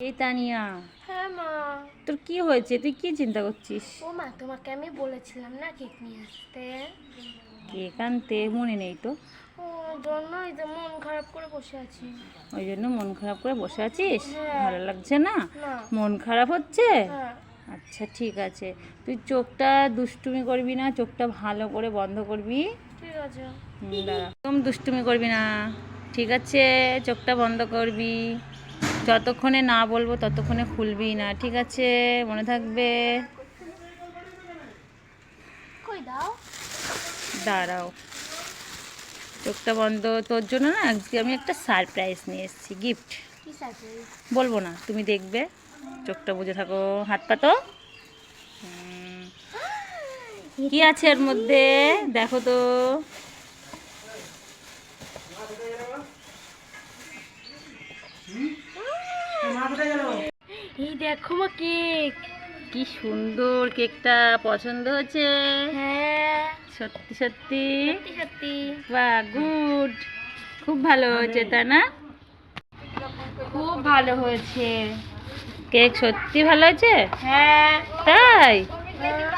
এই তানিয়া। হ্যাঁ মা। তোর কি হয়েছে? তুই কি চিন্তা করছিস? ও মা তোমাকে আমি বলেছিলাম না কেক নিয়ে আসতে? কেক আনতে? মনে নেই তো। ও জন্যই তো মন খারাপ করে বসে আছি। ওই জন্য মন খারাপ করে বসে আছিস? হ্যাঁ। ভালো লাগছে না? মন খারাপ হচ্ছে? হ্যাঁ। আচ্ছা ঠিক আছে। তুই চোখটা দুষ্টুমি করবি না? চোখটা ভালো করে বন্ধ করবি? ঠিক আছে। দাঁড়া। একদম দুষ্টুমি করবি না। ঠিক আছে চোখটা বন্ধ করবি। যতক্ষণে না বলব ততক্ষণে খুলবি না ঠিক আছে? মনে থাকবে? দাঁড়াও। চোখটা বন্ধ। তোর জন্য না আজকে আমি একটা সারপ্রাইজ নিয়ে এসেছি গিফট বলব না তুমি দেখবে। চোখটা বুঝে থাকো। হাত পাতো হুম, কি আছে এর মধ্যে? দেখো তো। এই দেখো মা কেক। কি সুন্দর কেকটা পছন্দ হচ্ছে হ্যাঁ। সত্যি সত্যি? সত্যি বা বাহ গুড। খুব ভালো হয়েছে তাই না? খুব ভালো হয়েছে। কেক সত্যি ভালো হয়েছে? হ্যাঁ। তাই? হ্যাঁ।